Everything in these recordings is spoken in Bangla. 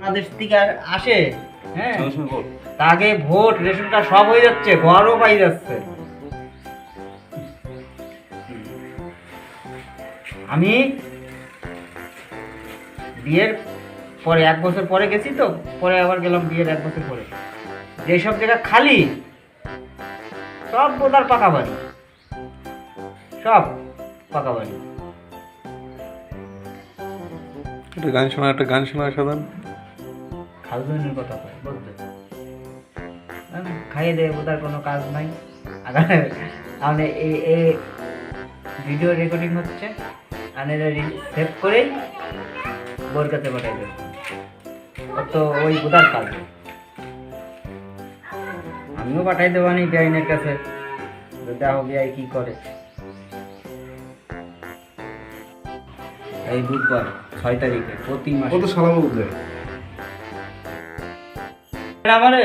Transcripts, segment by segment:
বাংলাদেশ থেকে আর আসে? হ্যাঁ। তাকে ভোট রেশনটা সব হয়ে যাচ্ছে ঘরও পাই যাচ্ছে। আমি বিয়ের পরে এক বছর পরে গেছি তো পরে আবার গেলাম বিয়ের এক বছর পরে। যেসব জায়গা খালি সব বোধার পাকা বাড়ি সব পাকা বাড়ি একটা গান শোনা একটা গান শোনা সাধারণ খালজনের কথা কয়, বলতে। খাইয়ে দেয় বোধার কোনো কাজ নাই। আমি এই এই ভিডিও রেকর্ডিং হচ্ছে আমি সেভ করেই বোর কাছে পাঠাই দেবো। তো ওই বোধার কাজ আমিও পাঠাই দেবো নি বিআইনের কাছে। দেখো বিআই কি করে। এই বুধবার, ছয় তারিখে, প্রতি মাসে। কত সালাম উঠবে আমারে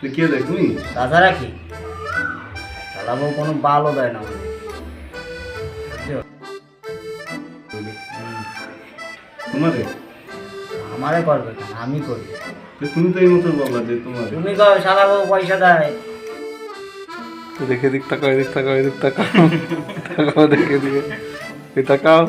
তুই কে দেখ তুমি? তাছাড়া কি? চালাবো কোনো বালও দেয় না। তোমারে? আমারে করবে কেন? আমি করি। তুমি তো এই মতো বললা যে তোমার। তুমি কও চালাবো পয়সা দেয়। দেখে দিক তাকাও এদিক তাকাও এদিক তাকাও। তাকাও দেখে দিকে। এই তাকাও।